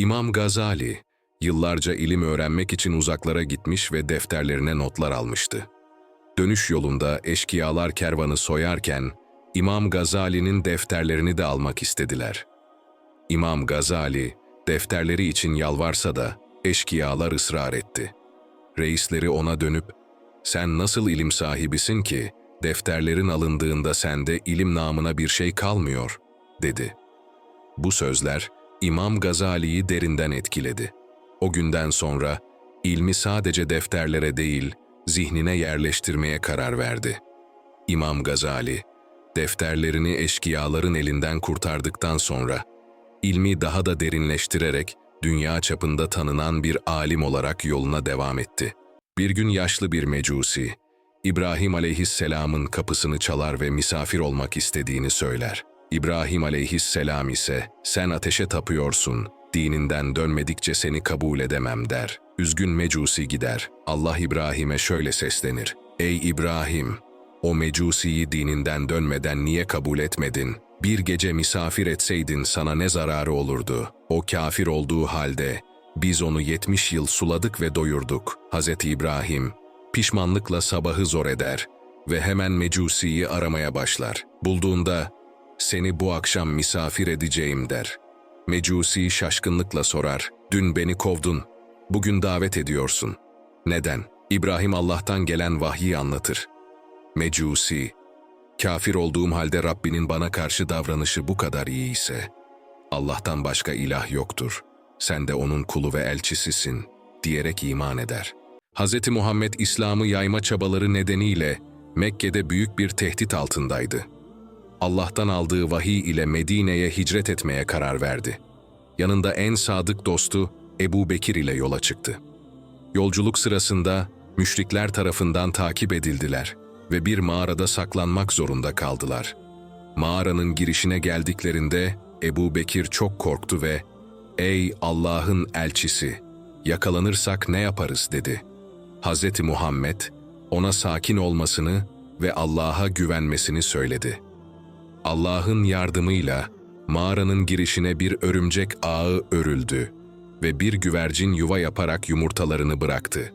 İmam Gazali, yıllarca ilim öğrenmek için uzaklara gitmiş ve defterlerine notlar almıştı. Dönüş yolunda eşkıyalar kervanı soyarken, İmam Gazali'nin defterlerini de almak istediler. İmam Gazali, defterleri için yalvarsa da eşkıyalar ısrar etti. Reisleri ona dönüp, sen nasıl ilim sahibisin ki, defterlerin alındığında sende ilim namına bir şey kalmıyor, dedi. Bu sözler İmam Gazali'yi derinden etkiledi. O günden sonra ilmi sadece defterlere değil, zihnine yerleştirmeye karar verdi. İmam Gazali, defterlerini eşkıyaların elinden kurtardıktan sonra, ilmi daha da derinleştirerek dünya çapında tanınan bir alim olarak yoluna devam etti. Bir gün yaşlı bir mecusi, İbrahim aleyhisselamın kapısını çalar ve misafir olmak istediğini söyler. İbrahim aleyhisselam ise, sen ateşe tapıyorsun, dininden dönmedikçe seni kabul edemem der. Üzgün mecusi gider. Allah İbrahim'e şöyle seslenir. Ey İbrahim! O mecusiyi dininden dönmeden niye kabul etmedin? Bir gece misafir etseydin sana ne zararı olurdu? O kafir olduğu halde biz onu 70 yıl suladık ve doyurduk. Hz. İbrahim pişmanlıkla sabahı zor eder ve hemen mecusiyi aramaya başlar. Bulduğunda seni bu akşam misafir edeceğim der. Mecusi şaşkınlıkla sorar. Dün beni kovdun. Bugün davet ediyorsun. Neden? İbrahim Allah'tan gelen vahyi anlatır. Mecusi, kafir olduğum halde Rabbinin bana karşı davranışı bu kadar iyi ise, Allah'tan başka ilah yoktur. Sen de onun kulu ve elçisisin, diyerek iman eder. Hz. Muhammed İslam'ı yayma çabaları nedeniyle Mekke'de büyük bir tehdit altındaydı. Allah'tan aldığı vahiy ile Medine'ye hicret etmeye karar verdi. Yanında en sadık dostu Ebu Bekir ile yola çıktı. Yolculuk sırasında müşrikler tarafından takip edildiler ve bir mağarada saklanmak zorunda kaldılar. Mağaranın girişine geldiklerinde Ebu Bekir çok korktu ve ''Ey Allah'ın elçisi, yakalanırsak ne yaparız?'' dedi. Hz. Muhammed ona sakin olmasını ve Allah'a güvenmesini söyledi.'' Allah'ın yardımıyla mağaranın girişine bir örümcek ağı örüldü ve bir güvercin yuva yaparak yumurtalarını bıraktı.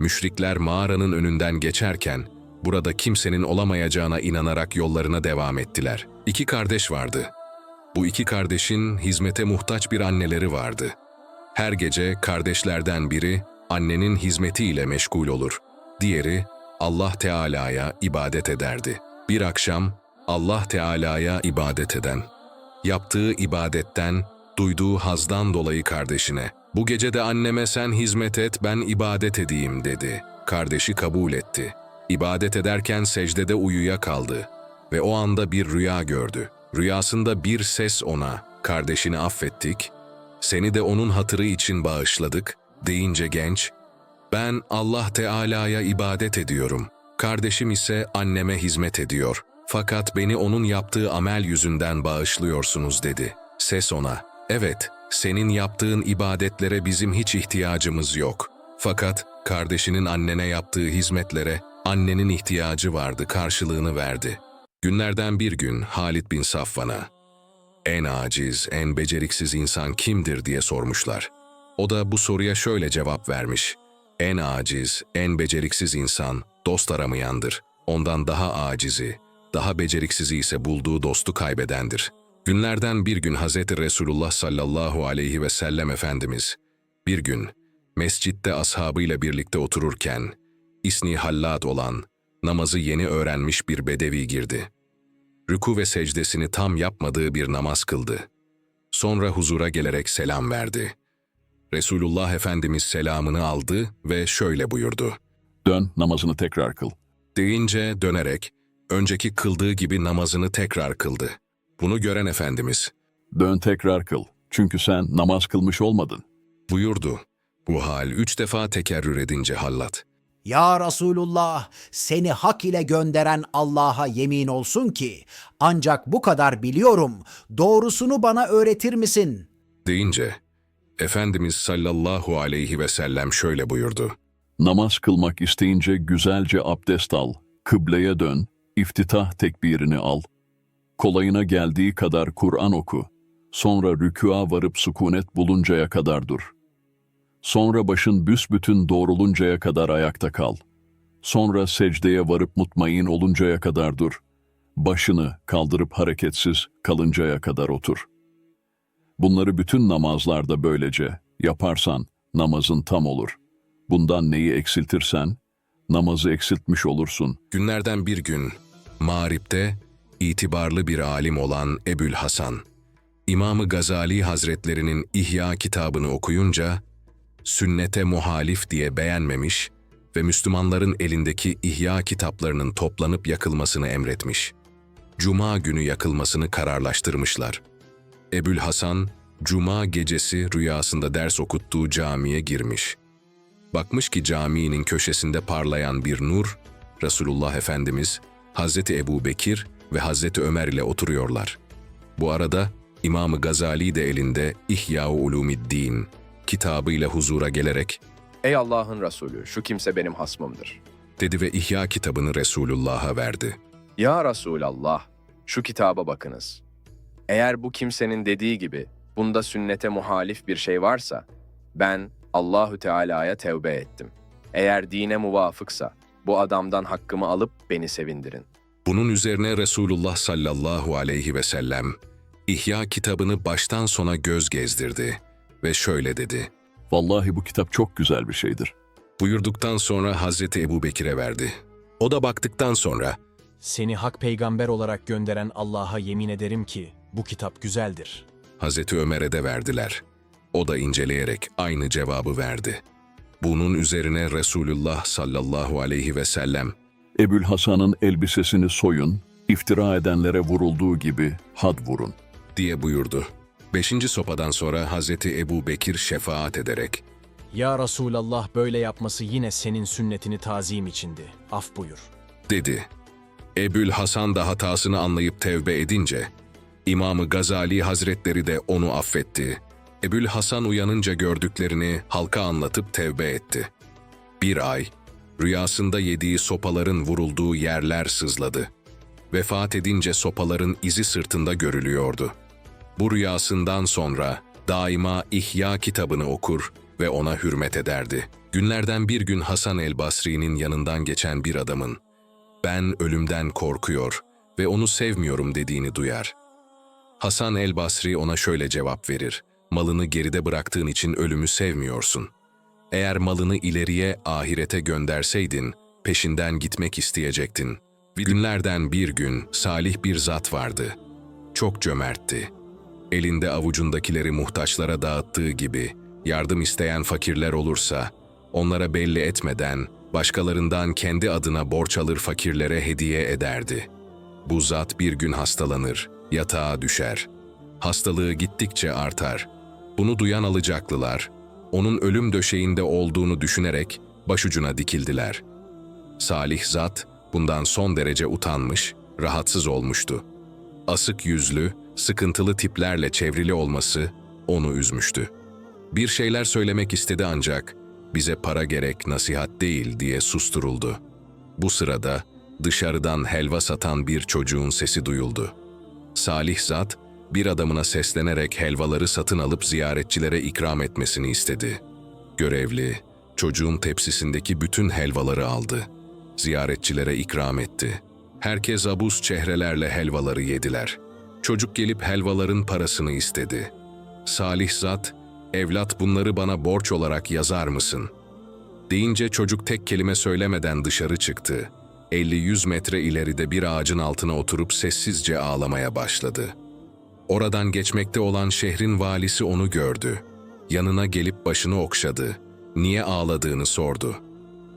Müşrikler mağaranın önünden geçerken burada kimsenin olamayacağına inanarak yollarına devam ettiler. İki kardeş vardı. Bu iki kardeşin hizmete muhtaç bir anneleri vardı. Her gece kardeşlerden biri annenin hizmetiyle meşgul olur. Diğeri Allah Teala'ya ibadet ederdi. Bir akşam Allah Teala'ya ibadet eden, yaptığı ibadetten, duyduğu hazdan dolayı kardeşine, bu gece de anneme sen hizmet et, ben ibadet edeyim dedi. Kardeşi kabul etti. İbadet ederken secdede uyuya kaldı ve o anda bir rüya gördü. Rüyasında bir ses ona, kardeşini affettik, seni de onun hatırı için bağışladık, deyince genç, ben Allah Teala'ya ibadet ediyorum, kardeşim ise anneme hizmet ediyor.'' Fakat beni onun yaptığı amel yüzünden bağışlıyorsunuz dedi. Ses ona, evet, senin yaptığın ibadetlere bizim hiç ihtiyacımız yok. Fakat kardeşinin annene yaptığı hizmetlere annenin ihtiyacı vardı, karşılığını verdi. Günlerden bir gün Halid bin Safvan'a, en aciz, en beceriksiz insan kimdir diye sormuşlar. O da bu soruya şöyle cevap vermiş. En aciz, en beceriksiz insan dost aramayandır. Ondan daha acizi, daha beceriksizi ise bulduğu dostu kaybedendir. Günlerden bir gün Hz. Resulullah sallallahu aleyhi ve sellem Efendimiz, bir gün mescitte ashabıyla birlikte otururken, isni hallat olan, namazı yeni öğrenmiş bir bedevi girdi. Rüku ve secdesini tam yapmadığı bir namaz kıldı. Sonra huzura gelerek selam verdi. Resulullah Efendimiz selamını aldı ve şöyle buyurdu. Dön namazını tekrar kıl. Deyince dönerek, önceki kıldığı gibi namazını tekrar kıldı. Bunu gören Efendimiz Dön tekrar kıl. Çünkü sen namaz kılmış olmadın. buyurdu. Bu hal üç defa tekerrür edince Hallat. Ya Resulullah, seni hak ile gönderen Allah'a yemin olsun ki, ancak bu kadar biliyorum, doğrusunu bana öğretir misin? Deyince, Efendimiz sallallahu aleyhi ve sellem şöyle buyurdu. Namaz kılmak isteyince güzelce abdest al. Kıbleye dön. İftitah tekbirini al. Kolayına geldiği kadar Kur'an oku. Sonra rükûa varıp sükunet buluncaya kadar dur. Sonra başın büsbütün doğruluncaya kadar ayakta kal. Sonra secdeye varıp mutmain oluncaya kadar dur. Başını kaldırıp hareketsiz kalıncaya kadar otur. Bunları bütün namazlarda böylece yaparsan namazın tam olur. Bundan neyi eksiltirsen namazı eksiltmiş olursun. Günlerden bir gün mağripte itibarlı bir alim olan Ebül Hasan, İmamı Gazali Hazretlerinin İhya kitabını okuyunca sünnete muhalif diye beğenmemiş ve Müslümanların elindeki İhya kitaplarının toplanıp yakılmasını emretmiş. Cuma günü yakılmasını kararlaştırmışlar. Ebül Hasan, Cuma gecesi rüyasında ders okuttuğu camiye girmiş. Bakmış ki caminin köşesinde parlayan bir nur, Resulullah Efendimiz, Hazreti Ebu Bekir ve Hazreti Ömer ile oturuyorlar. Bu arada İmam-ı Gazali de elinde İhya-u Ulumiddin kitabıyla huzura gelerek Ey Allah'ın Resulü, şu kimse benim hasmımdır. dedi ve İhya kitabını Resulullah'a verdi. Ya Resulallah, şu kitaba bakınız. Eğer bu kimsenin dediği gibi bunda sünnete muhalif bir şey varsa, ben Allahü Teala'ya tevbe ettim. Eğer dine muvafıksa, bu adamdan hakkımı alıp beni sevindirin. Bunun üzerine Resulullah sallallahu aleyhi ve sellem İhya kitabını baştan sona göz gezdirdi ve şöyle dedi. Vallahi bu kitap çok güzel bir şeydir. Buyurduktan sonra Hazreti Ebu Bekir'e verdi. O da baktıktan sonra Seni hak peygamber olarak gönderen Allah'a yemin ederim ki bu kitap güzeldir. Hazreti Ömer'e de verdiler. O da inceleyerek aynı cevabı verdi. Bunun üzerine Resulullah sallallahu aleyhi ve sellem Ebül Hasan'ın elbisesini soyun, iftira edenlere vurulduğu gibi had vurun. diye buyurdu. Beşinci sopadan sonra Hazreti Ebu Bekir şefaat ederek Ya Resulallah böyle yapması yine senin sünnetini tazim içindi. Af buyur. dedi. Ebül Hasan da hatasını anlayıp tevbe edince, İmamı Gazali Hazretleri de onu affetti. Ebül Hasan uyanınca gördüklerini halka anlatıp tevbe etti. Bir ay, rüyasında yediği sopaların vurulduğu yerler sızladı. Vefat edince sopaların izi sırtında görülüyordu. Bu rüyasından sonra daima İhya kitabını okur ve ona hürmet ederdi. Günlerden bir gün Hasan el Basri'nin yanından geçen bir adamın ben ölümden korkuyor ve onu sevmiyorum dediğini duyar. Hasan el Basri ona şöyle cevap verir. Malını geride bıraktığın için ölümü sevmiyorsun. Eğer malını ileriye ahirete gönderseydin, peşinden gitmek isteyecektin. Günlerden bir gün salih bir zat vardı. Çok cömertti. Elinde avucundakileri muhtaçlara dağıttığı gibi, yardım isteyen fakirler olursa, onlara belli etmeden, başkalarından kendi adına borç alır fakirlere hediye ederdi. Bu zat bir gün hastalanır, yatağa düşer. Hastalığı gittikçe artar. Bunu duyan alacaklılar, onun ölüm döşeğinde olduğunu düşünerek başucuna dikildiler. Salih zat bundan son derece utanmış, rahatsız olmuştu. Asık yüzlü, sıkıntılı tiplerle çevrili olması onu üzmüştü. Bir şeyler söylemek istedi ancak bize para gerek nasihat değil diye susturuldu. Bu sırada dışarıdan helva satan bir çocuğun sesi duyuldu. Salih zat bir adamına seslenerek helvaları satın alıp ziyaretçilere ikram etmesini istedi. Görevli çocuğun tepsisindeki bütün helvaları aldı. Ziyaretçilere ikram etti. Herkes abuz çehrelerle helvaları yediler. Çocuk gelip helvaların parasını istedi. Salih zat, evlat bunları bana borç olarak yazar mısın? Deyince çocuk tek kelime söylemeden dışarı çıktı. 50-100 metre ileride bir ağacın altına oturup sessizce ağlamaya başladı. Oradan geçmekte olan şehrin valisi onu gördü. Yanına gelip başını okşadı. Niye ağladığını sordu.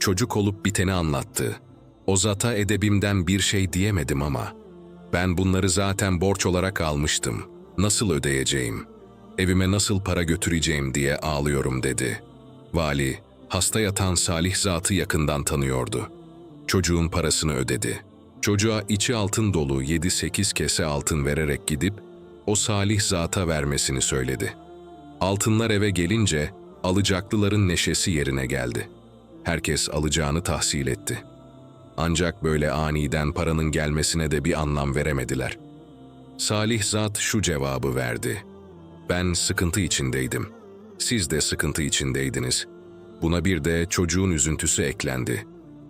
Çocuk olup biteni anlattı. O zata edebimden bir şey diyemedim ama ben bunları zaten borç olarak almıştım. Nasıl ödeyeceğim? Evime nasıl para götüreceğim diye ağlıyorum dedi. Vali, hasta yatan salih zatı yakından tanıyordu. Çocuğun parasını ödedi. Çocuğa içi altın dolu 7-8 kese altın vererek gidip o salih zata vermesini söyledi. Altınlar eve gelince alacaklıların neşesi yerine geldi. Herkes alacağını tahsil etti. Ancak böyle aniden paranın gelmesine de bir anlam veremediler. Salih zat şu cevabı verdi. Ben sıkıntı içindeydim. Siz de sıkıntı içindeydiniz. Buna bir de çocuğun üzüntüsü eklendi.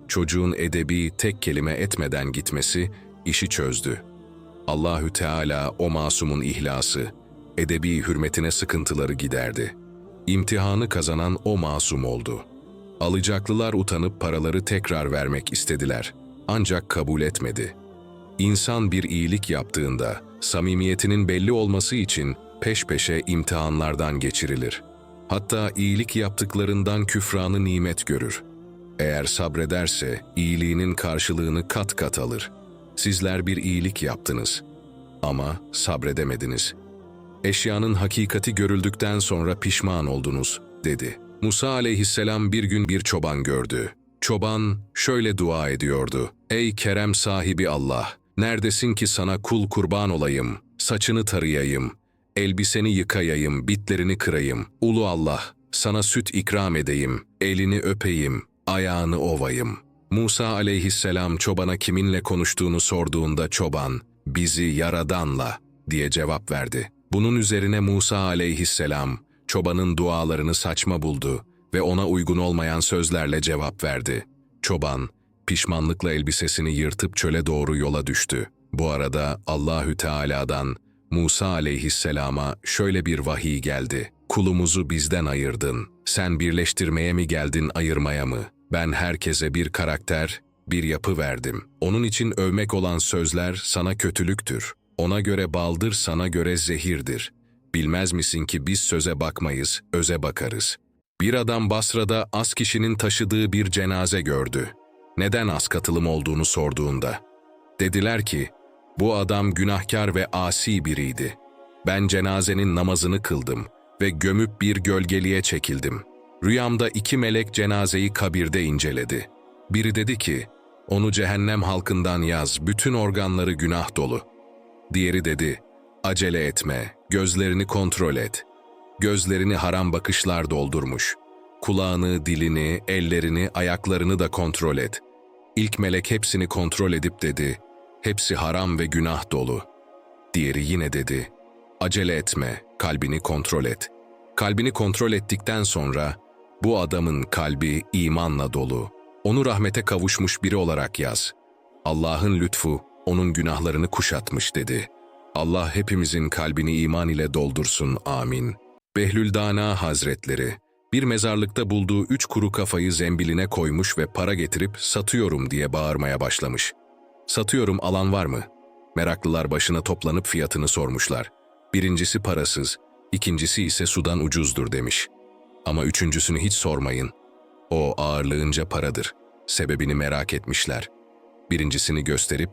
Çocuğun edebi tek kelime etmeden gitmesi işi çözdü. Allahü Teala o masumun ihlası, edebi hürmetine sıkıntıları giderdi. İmtihanı kazanan o masum oldu. Alacaklılar utanıp paraları tekrar vermek istediler. Ancak kabul etmedi. İnsan bir iyilik yaptığında samimiyetinin belli olması için peş peşe imtihanlardan geçirilir. Hatta iyilik yaptıklarından küfranı nimet görür. Eğer sabrederse iyiliğinin karşılığını kat kat alır. Sizler bir iyilik yaptınız ama sabredemediniz. Eşyanın hakikati görüldükten sonra pişman oldunuz, dedi. Musa aleyhisselam bir gün bir çoban gördü. Çoban şöyle dua ediyordu. Ey kerem sahibi Allah! Neredesin ki sana kul kurban olayım, saçını tarayayım, elbiseni yıkayayım, bitlerini kırayım. Ulu Allah, sana süt ikram edeyim, elini öpeyim, ayağını ovayım. Musa aleyhisselam çobana kiminle konuştuğunu sorduğunda çoban, bizi yaradanla diye cevap verdi. Bunun üzerine Musa aleyhisselam çobanın dualarını saçma buldu ve ona uygun olmayan sözlerle cevap verdi. Çoban pişmanlıkla elbisesini yırtıp çöle doğru yola düştü. Bu arada Allahü Teala'dan Musa aleyhisselama şöyle bir vahiy geldi. Kulumuzu bizden ayırdın. Sen birleştirmeye mi geldin ayırmaya mı? Ben herkese bir karakter, bir yapı verdim. Onun için övmek olan sözler sana kötülüktür. Ona göre baldır, sana göre zehirdir. Bilmez misin ki biz söze bakmayız, öze bakarız. Bir adam Basra'da az kişinin taşıdığı bir cenaze gördü. Neden az katılım olduğunu sorduğunda. Dediler ki, bu adam günahkar ve asi biriydi. Ben cenazenin namazını kıldım ve gömüp bir gölgeliğe çekildim. Rüyamda iki melek cenazeyi kabirde inceledi. Biri dedi ki, onu cehennem halkından yaz, bütün organları günah dolu. Diğeri dedi, acele etme, gözlerini kontrol et. Gözlerini haram bakışlar doldurmuş. Kulağını, dilini, ellerini, ayaklarını da kontrol et. İlk melek hepsini kontrol edip dedi, hepsi haram ve günah dolu. Diğeri yine dedi, acele etme, kalbini kontrol et. Kalbini kontrol ettikten sonra, bu adamın kalbi imanla dolu. Onu rahmete kavuşmuş biri olarak yaz. Allah'ın lütfu, onun günahlarını kuşatmış dedi. Allah hepimizin kalbini iman ile doldursun, amin. Behlül Dana Hazretleri, bir mezarlıkta bulduğu üç kuru kafayı zembiline koymuş ve para getirip satıyorum diye bağırmaya başlamış. Satıyorum alan var mı? Meraklılar başına toplanıp fiyatını sormuşlar. Birincisi parasız, ikincisi ise sudan ucuzdur demiş. Ama üçüncüsünü hiç sormayın. O ağırlığınca paradır. Sebebini merak etmişler. Birincisini gösterip,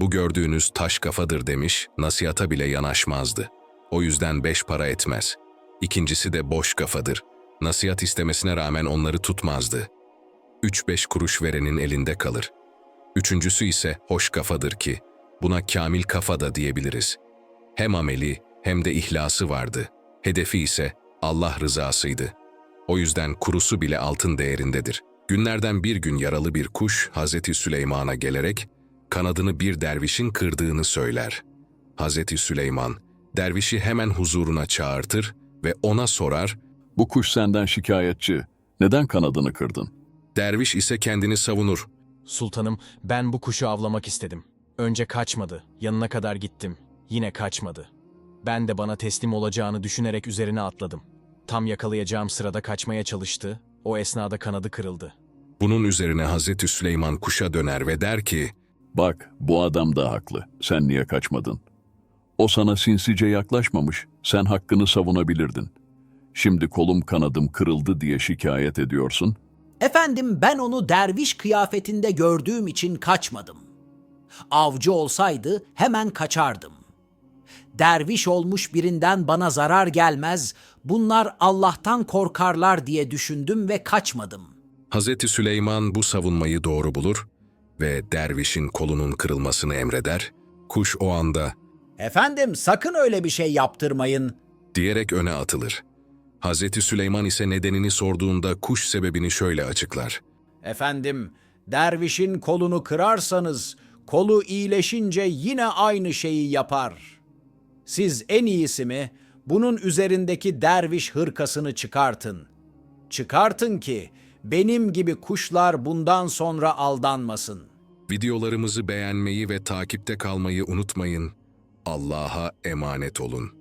bu gördüğünüz taş kafadır demiş, nasihata bile yanaşmazdı. O yüzden beş para etmez. İkincisi de boş kafadır. Nasihat istemesine rağmen onları tutmazdı. Üç beş kuruş verenin elinde kalır. Üçüncüsü ise hoş kafadır ki, buna kamil kafa da diyebiliriz. Hem ameli hem de ihlası vardı. Hedefi ise Allah rızasıydı. O yüzden kurusu bile altın değerindedir. Günlerden bir gün yaralı bir kuş Hazreti Süleyman'a gelerek kanadını bir dervişin kırdığını söyler. Hazreti Süleyman dervişi hemen huzuruna çağırtır ve ona sorar, Bu kuş senden şikayetçi. Neden kanadını kırdın? derviş ise kendini savunur. Sultanım, ben bu kuşu avlamak istedim. Önce kaçmadı, yanına kadar gittim. Yine kaçmadı. Ben de bana teslim olacağını düşünerek üzerine atladım. Tam yakalayacağım sırada kaçmaya çalıştı, o esnada kanadı kırıldı. Bunun üzerine Hazreti Süleyman kuşa döner ve der ki, Bak, bu adam da haklı. Sen niye kaçmadın? O sana sinsice yaklaşmamış, sen hakkını savunabilirdin. Şimdi kolum kanadım kırıldı diye şikayet ediyorsun. Efendim ben onu derviş kıyafetinde gördüğüm için kaçmadım. Avcı olsaydı hemen kaçardım. Derviş olmuş birinden bana zarar gelmez, bunlar Allah'tan korkarlar diye düşündüm ve kaçmadım. Hazreti Süleyman bu savunmayı doğru bulur ve dervişin kolunun kırılmasını emreder. Kuş o anda Efendim sakın öyle bir şey yaptırmayın. diyerek öne atılır. Hazreti Süleyman ise nedenini sorduğunda kuş sebebini şöyle açıklar. Efendim, dervişin kolunu kırarsanız, kolu iyileşince yine aynı şeyi yapar. Siz en iyisi mi, Bunun üzerindeki derviş hırkasını çıkartın. Çıkartın ki benim gibi kuşlar bundan sonra aldanmasın. Videolarımızı beğenmeyi ve takipte kalmayı unutmayın. Allah'a emanet olun.